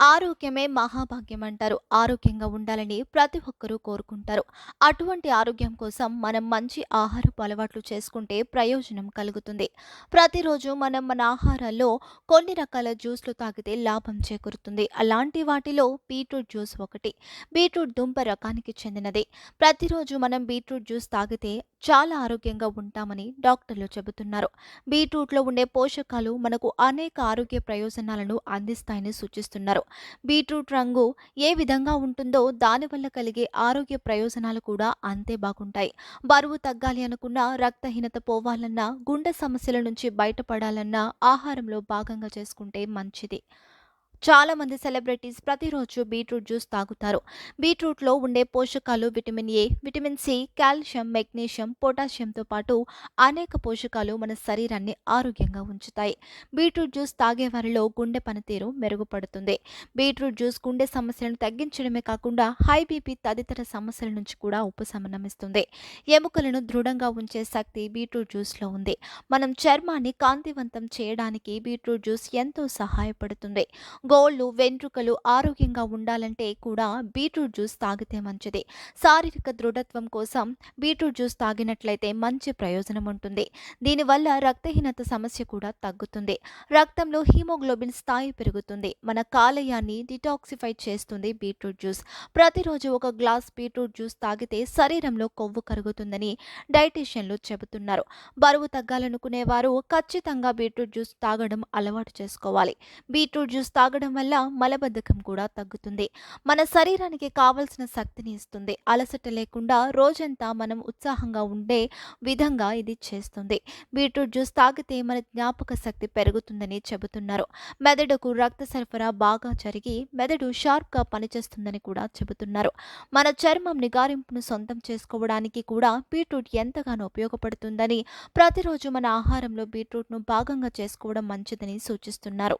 ఆరోగ్యమే మహాభాగ్యం అంటారు. ఆరోగ్యంగా ఉండాలని ప్రతి ఒక్కరూ కోరుకుంటారు. అటువంటి ఆరోగ్యం కోసం మనం మంచి ఆహారపు అలవాట్లు చేసుకుంటే ప్రయోజనం కలుగుతుంది. ప్రతిరోజు మనం మన ఆహారాల్లో కొన్ని రకాల జ్యూస్‌లు తాగితే లాభం చేకూరుతుంది. అలాంటి వాటిలో బీట్రూట్ జ్యూస్ ఒకటి. బీట్రూట్ దుంప రకానికి చెందినది. ప్రతిరోజు మనం బీట్రూట్ జ్యూస్ తాగితే చాలా ఆరోగ్యంగా ఉంటామని డాక్టర్లు చెబుతున్నారు. బీట్రూట్‌లో ఉండే పోషకాలు మనకు అనేక ఆరోగ్య ప్రయోజనాలను అందిస్తాయని సూచిస్తున్నారు. బీట్రూట్ రంగు ఏ విధంగా ఉంటుందో దానివల్ల కలిగే ఆరోగ్య ప్రయోజనాలు కూడా అంతే బాగుంటాయి. బరువు తగ్గాలి అనుకున్నా, రక్తహీనత పోవాలన్నా, గుండె సమస్యల నుంచి బయటపడాలన్నా ఆహారంలో భాగంగా చేసుకుంటే మంచిది. చాలామంది సెలబ్రిటీస్ ప్రతిరోజు బీట్రూట్ జ్యూస్ తాగుతారు. బీట్రూట్‌లో ఉండే పోషకాలు vitamin A, vitamin C, calcium, magnesium, పొటాషియంతో పాటు అనేక పోషకాలు మన శరీరాన్ని ఆరోగ్యంగా ఉంచుతాయి. బీట్రూట్ జ్యూస్ తాగే వారిలో గుండె పనితీరు మెరుగుపడుతుంది. బీట్రూట్ జ్యూస్ గుండె సమస్యలను తగ్గించడమే కాకుండా హై బీపీ తదితర సమస్యల నుంచి కూడా ఉపశమనమిస్తుంది. ఎముకలను దృఢంగా ఉంచే శక్తి బీట్రూట్ జ్యూస్‌లో ఉంది. మనం చర్మాన్ని కాంతివంతం చేయడానికి బీట్రూట్ జ్యూస్ ఎంతో సహాయపడుతుంది. గోళ్ళు వెంట్రుకలు ఆరోగ్యంగా ఉండాలంటే కూడా బీట్రూట్ జ్యూస్ తాగితే మంచిది. శారీరక దృఢత్వం కోసం బీట్రూట్ జ్యూస్ తాగినట్లయితే మంచి ప్రయోజనం ఉంటుంది. దీనివల్ల రక్తహీనత సమస్య కూడా తగ్గుతుంది. రక్తంలో హీమోగ్లోబిన్ స్థాయి పెరుగుతుంది. మన కాలేయాన్ని డిటాక్సిఫై చేస్తుంది బీట్రూట్ జ్యూస్. ప్రతిరోజు ఒక గ్లాస్ బీట్రూట్ జ్యూస్ తాగితే శరీరంలో కొవ్వు కరుగుతుందని డైటీషియన్లు చెబుతున్నారు. బరువు తగ్గాలనుకునేవారు ఖచ్చితంగా బీట్రూట్ జ్యూస్ తాగడం అలవాటు చేసుకోవాలి. బీట్రూట్ జ్యూస్ తాగడం తాగడం వల్ల మలబద్ధకం కూడా తగ్గుతుంది. మన శరీరానికి కావలసిన శక్తిని ఇస్తుంది. అలసట లేకుండా రోజంతా మనం ఉత్సాహంగా ఉండే విధంగా ఇది చేస్తుంది. బీట్రూట్ జ్యూస్ తాగితే మన జ్ఞాపక శక్తి పెరుగుతుందని చెబుతున్నారు. మెదడుకు రక్త సరఫరా బాగా జరిగి మెదడు షార్ప్‌గా పనిచేస్తుందని కూడా చెబుతున్నారు. మన చర్మం నిగారింపును సొంతం చేసుకోవడానికి కూడా బీట్రూట్ ఎంతగానో ఉపయోగపడుతుందని, ప్రతిరోజు మన ఆహారంలో బీట్రూట్‌ను భాగంగా చేసుకోవడం మంచిదని సూచిస్తున్నారు.